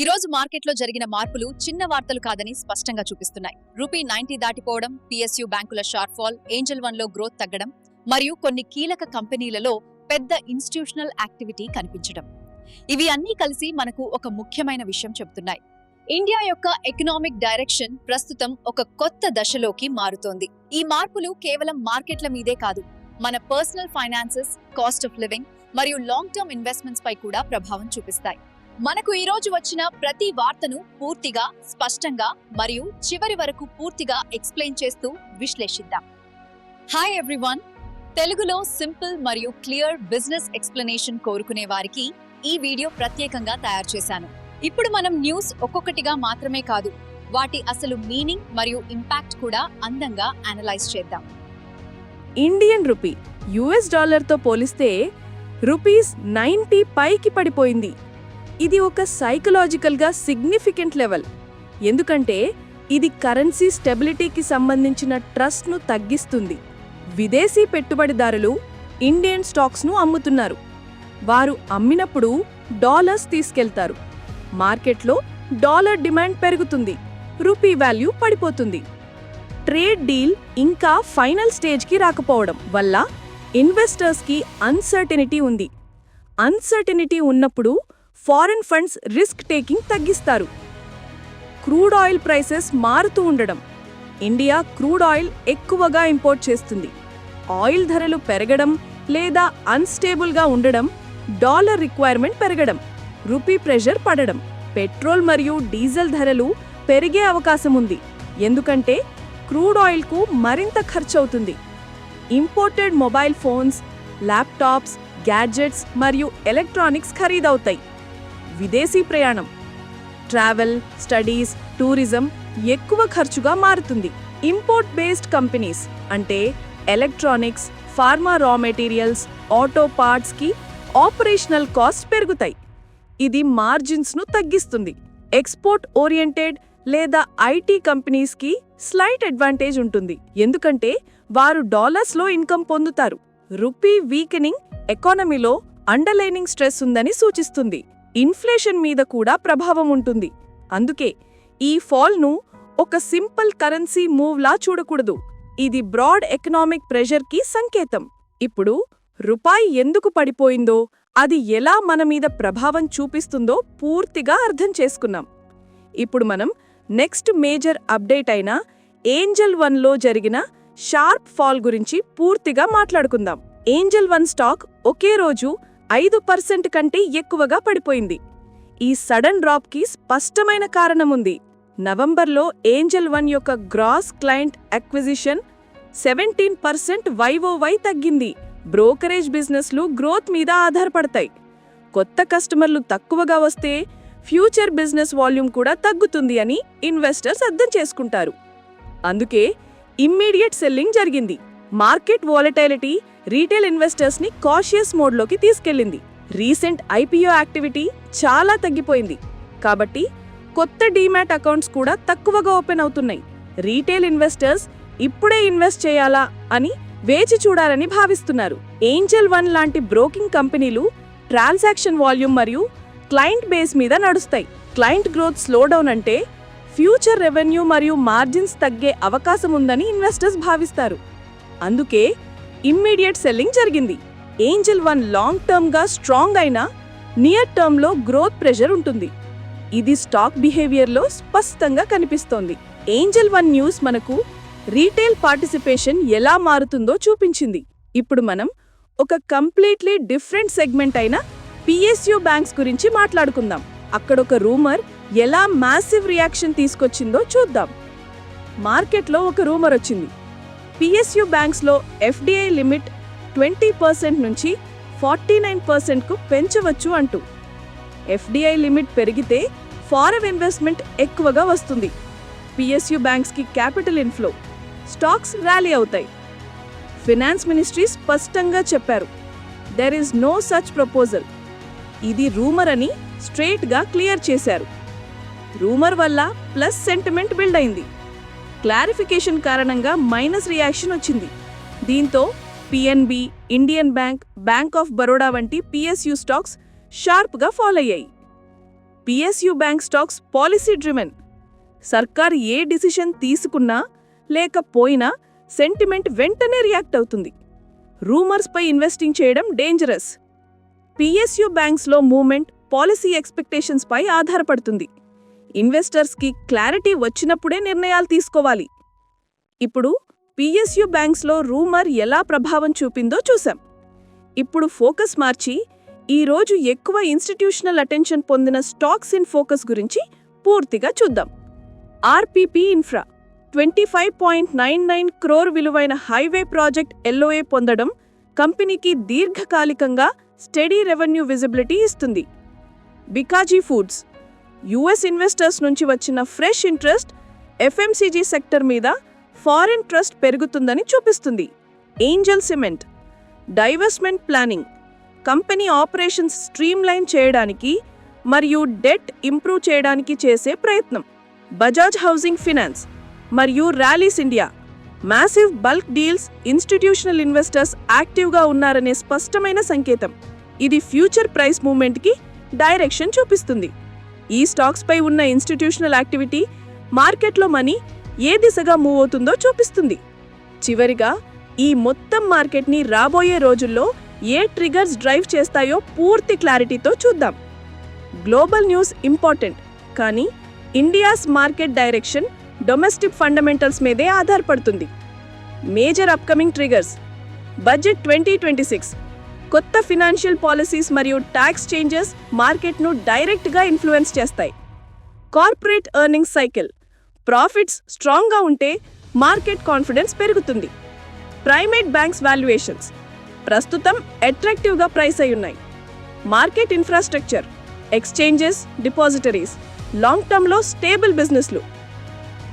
ఈ రోజు మార్కెట్లో జరిగిన మార్పులు చిన్న వార్తలు కాదని స్పష్టంగా చూపిస్తున్నాయి. రూపీ నైన్టీ దాటిపోవడం పిఎస్యు బ్యాంకుల షార్ట్ ఫాల్ ఏంజల్ వన్లో గ్రోత్ తగ్గడం మరియు కొన్ని కీలక కంపెనీలలో పెద్ద ఇన్స్టిట్యూషనల్ యాక్టివిటీ కనిపించడం. ఇవి అన్నీ కలిసి మనకు ఒక ముఖ్యమైన విషయం చెబుతున్నాయి. ఇండియా యొక్క ఎకనామిక్ డైరెక్షన్ ప్రస్తుతం ఒక కొత్త దశలోకి మారుతోంది. ఈ మార్పులు కేవలం మార్కెట్ల మీదే కాదు మన personal finances cost of living మరియు లాంగ్ టర్మ్ ఇన్వెస్ట్మెంట్స్ పై కూడా ప్రభావం చూపిస్తాయి. మనకు ఈ రోజు వచ్చిన ప్రతి వార్తను పూర్తిగా స్పష్టంగా మరియు చివరి వరకు పూర్తిగా ఎక్స్ప్లెయిన్ చేస్తూ విశ్లేషిద్దాం. హాయ్ ఎవ్రీవన్ తెలుగులో సింపుల్ మరియు క్లియర్ బిజినెస్ ఎక్స్ప్లెనేషన్ కోరుకునే వారికి ఈ వీడియో ప్రత్యేకంగా తయారు చేశాను. ఇప్పుడు మనం న్యూస్ ఒక్కొక్కటిగా మాత్రమే కాదు వాటి అసలు మీనింగ్ మరియు ఇంపాక్ట్ కూడా అందంగా అనలైజ్ చేద్దాం. ఇండియన్ రూపీ యుఎస్ డాలర్తో పోలిస్తే రూపీస్ నైంటీ పైకి పడిపోయింది. ఇది ఒక సైకలాజికల్గా సిగ్నిఫికెంట్ లెవెల్. ఎందుకంటే ఇది కరెన్సీ స్టెబిలిటీకి సంబంధించిన ట్రస్ట్ను తగ్గిస్తుంది. విదేశీ పెట్టుబడిదారులు ఇండియన్ స్టాక్స్ను అమ్ముతున్నారు. వారు అమ్మినప్పుడు డాలర్స్ తీసుకెళ్తారు. మార్కెట్లో డాలర్ డిమాండ్ పెరుగుతుంది. రూపీ వాల్యూ పడిపోతుంది. ట్రేడ్ డీల్ ఇంకా ఫైనల్ స్టేజ్కి రాకపోవడం వల్ల ఇన్వెస్టర్స్కి అన్సర్టెనిటీ ఉంది. అన్సర్టెనిటీ ఉన్నప్పుడు ఫారెన్ ఫండ్స్ రిస్క్ టేకింగ్ తగ్గిస్తారు. క్రూడ్ ఆయిల్ ప్రైసెస్ మారుతూ ఉండడం ఇండియా క్రూడ్ ఆయిల్ ఎక్కువగా ఇంపోర్ట్ చేస్తుంది. ఆయిల్ ధరలు పెరగడం లేదా అన్స్టేబుల్గా ఉండడం డాలర్ రిక్వైర్మెంట్ పెరగడం రూపీ ప్రెషర్ పడడం పెట్రోల్ మరియు డీజిల్ ధరలు పెరిగే అవకాశం ఉంది. ఎందుకంటే క్రూడ్ ఆయిల్కు మరింత ఖర్చవుతుంది. Imported mobile phones laptops gadgets మరియు ఎలక్ట్రానిక్స్ ఖరీదవుతాయి. విదేశీ ప్రయాణం. ట్రావెల్ స్టడీస్ టూరిజం ఎక్కువ ఖర్చుగా మారుతుంది. ఇంపోర్ట్ బేస్డ్ కంపెనీస్ అంటే electronics pharma raw materials auto పార్ట్స్కి operational cost పెరుగుతాయి. ఇది మార్జిన్స్ను తగ్గిస్తుంది. ఎక్స్పోర్ట్ ఓరియంటెడ్ లేదా ఐటీ కంపెనీస్కి స్లైట్ అడ్వాంటేజ్ ఉంటుంది. ఎందుకంటే వారు డాలర్స్లో ఇన్కమ్ పొందుతారు. రూపీ వీకెనింగ్ ఎకానమీలో అండర్లైనింగ్ స్ట్రెస్ ఉందని సూచిస్తుంది. ఇన్ఫ్లేషన్ మీద కూడా ప్రభావం ఉంటుంది. అందుకే ఈ ఫాల్ను ఒక సింపుల్ కరెన్సీ మూవ్లా చూడకూడదు. ఇది బ్రాడ్ ఎకనామిక్ ప్రెషర్కి సంకేతం. ఇప్పుడు రూపాయి ఎందుకు పడిపోయిందో అది ఎలా మన మీద ప్రభావం చూపిస్తుందో పూర్తిగా అర్థం చేసుకున్నాం. ఇప్పుడు మనం నెక్స్ట్ మేజర్ అప్డేట్ అయిన ఏంజల్ వన్లో జరిగిన షార్ప్ ఫాల్ గురించి పూర్తిగా మాట్లాడుకుందాం. ఏంజల్ వన్ స్టాక్ ఒకే రోజు ఐదు పర్సెంట్ కంటే ఎక్కువగా పడిపోయింది. ఈ సడన్ డ్రాప్కి స్పష్టమైన కారణముంది. నవంబర్లో ఏంజల్ వన్ యొక్క gross client acquisition seventeen percent YOY తగ్గింది. బ్రోకరేజ్ బిజినెస్లు గ్రోత్ మీద ఆధారపడతాయి. కొత్త కస్టమర్లు తక్కువగా వస్తే ఫ్యూచర్ బిజినెస్ వాల్యూమ్ కూడా తగ్గుతుంది అని ఇన్వెస్టర్స్ అర్థం చేసుకుంటారు. అందుకే ఇమ్మీడియట్ సెల్లింగ్ జరిగింది. మార్కెట్ వాలటైలిటీ రీటైల్ ఇన్వెస్టర్స్ని కాషియస్ మోడ్లోకి తీసుకెళ్ళింది రీసెంట్ ఐపీఓ యాక్టివిటీ చాలా తగ్గిపోయింది. కాబట్టి కొత్త డీమ్యాట్ అకౌంట్స్ కూడా తక్కువగా ఓపెన్ అవుతున్నాయి. రీటైల్ ఇన్వెస్టర్స్ ఇప్పుడే ఇన్వెస్ట్ చేయాలా అని వేచి చూడాలని భావిస్తున్నారు. ఏంజల్ వన్ లాంటి బ్రోకింగ్ కంపెనీలు ట్రాన్సాక్షన్ వాల్యూమ్ మరియు క్లయింట్ బేస్ మీద నడుస్తాయి. క్లయింట్ గ్రోత్ స్లో డౌన్ అంటే ఫ్యూచర్ రెవెన్యూ మరియు మార్జిన్స్ తగ్గే అవకాశం ఉందని ఇన్వెస్టర్స్ భావిస్తారు. అందుకే ఇమ్మీడియట్ సెల్లింగ్ జరిగింది. ఏంజల్ వన్ లాంగ్ టర్మ్గా స్ట్రాంగ్ అయినా నియర్ టర్మ్లో గ్రోత్ ప్రెషర్ ఉంటుంది. ఇది స్టాక్ బిహేవియర్లో స్పష్టంగా కనిపిస్తోంది. ఏంజల్ వన్ న్యూస్ మనకు రీటైల్ పార్టిసిపేషన్ ఎలా మారుతుందో చూపించింది. ఇప్పుడు మనం ఒక కంప్లీట్లీ డిఫరెంట్ సెగ్మెంట్ అయిన పిఎస్యు బ్యాంక్స్ గురించి మాట్లాడుకుందాం. అక్కడొక రూమర్ ఎలా మ్యాసివ్ రియాక్షన్ తీసుకొచ్చిందో చూద్దాం. మార్కెట్లో ఒక రూమర్ వచ్చింది. పిఎస్యు బ్యాంక్స్లో ఎఫ్డిఐ లిమిట్ ట్వంటీ పర్సెంట్ నుంచి ఫార్టీ నైన్ పర్సెంట్కు పెంచవచ్చు అంటూ. ఎఫ్డిఐ లిమిట్ పెరిగితే ఫారెన్ ఇన్వెస్ట్మెంట్ ఎక్కువగా వస్తుంది. పిఎస్యు బ్యాంక్స్కి క్యాపిటల్ ఇన్ఫ్లో స్టాక్స్ ర్యాలీ అవుతాయి. ఫినాన్స్ మినిస్ట్రీ స్పష్టంగా చెప్పారు. There is no such proposal ఇది రూమర్ అని స్ట్రేట్గా క్లియర్ చేశారు. రూమర్ వల్ల ప్లస్ సెంటిమెంట్ బిల్డ్ అయింది. క్లారిఫికేషన్ కారణంగా మైనస్ రియాక్షన్ వచ్చింది. దీంతో PNB Indian bank bank of Baroda వంటి పిఎస్యు స్టాక్స్ షార్ప్గా ఫాలో అయ్యాయి. PSU bank stocks policy driven. సర్కార్ ఏ డిసిషన్ తీసుకున్నా లేకపోయినా సెంటిమెంట్ వెంటనే రియాక్ట్ అవుతుంది. రూమర్స్పై ఇన్వెస్టింగ్ చేయడం డేంజరస్. పిఎస్యు బ్యాంక్స్లో మూమెంట్ పాలసీ ఎక్స్పెక్టేషన్స్పై ఆధారపడుతుంది. ఇన్వెస్టర్స్కి క్లారిటీ వచ్చినప్పుడే నిర్ణయాలు తీసుకోవాలి. ఇప్పుడు పిఎస్యు బ్యాంక్స్లో రూమర్ ఎలా ప్రభావం చూపిందో చూశాం. ఇప్పుడు ఫోకస్ మార్చి ఈ రోజు ఎక్కువ ఇన్స్టిట్యూషనల్ అటెన్షన్ పొందిన స్టాక్స్ ఇన్ ఫోకస్ గురించి పూర్తిగా చూద్దాం. RPP infra twenty five point nine nine crore విలువైన హైవే ప్రాజెక్ట్ ఎల్ఓఏ పొందడం కంపెనీకి దీర్ఘకాలికంగా స్టడీ రెవెన్యూ విజిబిలిటీ ఇస్తుంది. బికాజీ ఫుడ్స్ యుఎస్ ఇన్వెస్టర్స్ నుంచి వచ్చిన ఫ్రెష్ ఇంట్రెస్ట్ ఎఫ్ఎంసీజీ సెక్టర్ మీద ఫారిన్ ట్రస్ట్ పెరుగుతుందని చూపిస్తుంది. Angel cement divestment planning company operations streamline చేయడానికి మరియు డెట్ ఇంప్రూవ్ చేయడానికి చేసే ప్రయత్నం. బజాజ్ హౌసింగ్ ఫినాన్స్ మరియు Rallis India massive bulk deals institutional investors యాక్టివ్గా ఉన్నారనే స్పష్టమైన సంకేతం. ఇది ఫ్యూచర్ ప్రైస్ మూవ్మెంట్కి డైరెక్షన్ చూపిస్తుంది. ఈ స్టాక్స్పై ఉన్న ఇన్స్టిట్యూషనల్ యాక్టివిటీ మార్కెట్లో మనీ ఏ దిశగా మూవ్ అవుతుందో చూపిస్తుంది. చివరిగా ఈ మొత్తం మార్కెట్ని రాబోయే రోజుల్లో ఏ ట్రిగర్స్ డ్రైవ్ చేస్తాయో పూర్తి క్లారిటీతో చూద్దాం. గ్లోబల్ న్యూస్ ఇంపార్టెంట్ కానీ India's market direction domestic fundamentals మీదే ఆధారపడుతుంది. Major upcoming triggers budget twenty twenty six కొత్త ఫినాన్షియల్ పాలసీస్ మరియు ట్యాక్స్ చేంజెస్ మార్కెట్ను డైరెక్ట్గా ఇన్ఫ్లుయెన్స్ చేస్తాయి. కార్పొరేట్ ఎర్నింగ్స్ సైకిల్ ప్రాఫిట్స్ స్ట్రాంగ్గా ఉంటే మార్కెట్ కాన్ఫిడెన్స్ పెరుగుతుంది. ప్రైవేట్ బ్యాంక్స్ వాల్యుయేషన్స్ ప్రస్తుతం అట్రాక్టివ్గా ప్రైస్ అయి ఉన్నాయి. Market infrastructure exchanges depositories long టర్మ్లో స్టేబుల్ బిజినెస్లు.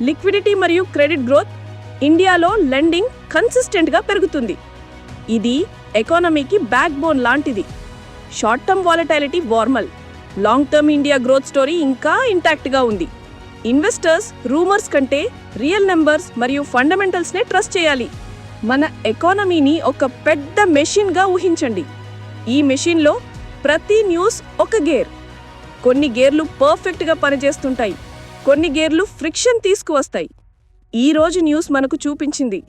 లిక్విడిటీ మరియు క్రెడిట్ గ్రోత్ ఇండియాలో లెండింగ్ కన్సిస్టెంట్గా పెరుగుతుంది. ఇది ఎకానమీకి బ్యాక్ బోన్ లాంటిది. Short term volatility normal. Long term India growth story ఇంకా ఇంటాక్ట్గా ఉంది. ఇన్వెస్టర్స్ రూమర్స్ కంటే రియల్ నెంబర్స్ మరియు ఫండమెంటల్స్నే ట్రస్ట్ చేయాలి. మన ఎకానమీని ఒక పెద్ద మెషిన్గా ఊహించండి. ఈ మెషిన్లో ప్రతి న్యూస్ ఒక గేర్. కొన్ని గేర్లు పర్ఫెక్ట్గా పనిచేస్తుంటాయి. కొన్ని గేర్లు ఫ్రిక్షన్ తీసుకువస్తాయి. ఈ రోజు న్యూస్ మనకు చూపించింది.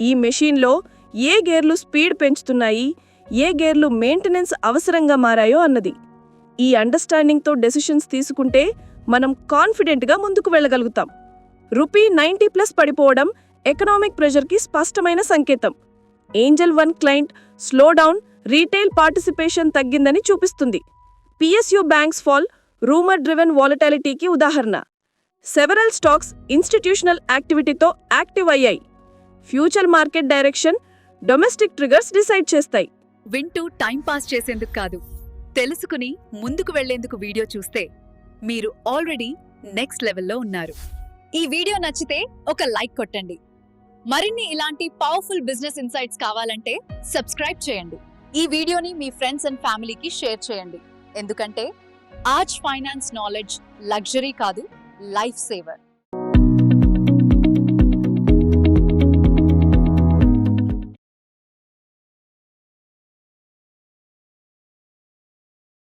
ఈ మెషిన్లో ఏ గేర్లు స్పీడ్ పెంచుతున్నాయి ఏ గేర్లు మెయింటెనెన్స్ అవసరంగా మారాయో అన్నది. ఈ అండర్స్టాండింగ్తో డెసిషన్స్ తీసుకుంటే మనం కాన్ఫిడెంట్గా ముందుకు వెళ్ళగలుగుతాం. రూపీ నైంటీ ప్లస్ పడిపోవడం ఎకనామిక్ ప్రెషర్కి స్పష్టమైన సంకేతం. Angel one client slow down retail participation తగ్గిందని చూపిస్తుంది. PSU banks fall rumour driven వాలటాలిటీకి ఉదాహరణ. సెవరల్ స్టాక్స్ ఇన్స్టిట్యూషనల్ యాక్టివిటీతో యాక్టివ్ అయ్యాయి. Future market direction domestic triggers decide చేస్తాయి. వింటూ టైం పాస్ చేసేందుకు కాదు తెలుసుకుని ముందుకు వెళ్ళేందుకు వీడియో చూస్తే మీరు ఆల్రెడీ నెక్స్ట్ లెవెల్లో ఉన్నారు. ఈ వీడియో నచ్చితే ఒక లైక్ కొట్టండి. మరిన్ని ఇలాంటి పవర్ఫుల్ బిజినెస్ ఇన్సైట్స్ కావాలంటే సబ్స్క్రైబ్ చేయండి. ఈ వీడియోని మీ ఫ్రెండ్స్ అండ్ ఫ్యామిలీకి షేర్ చేయండి. ఎందుకంటే ఆజ్ ఫైనాన్స్ నాలెడ్జ్ లగ్జరీ కాదు lifesaver.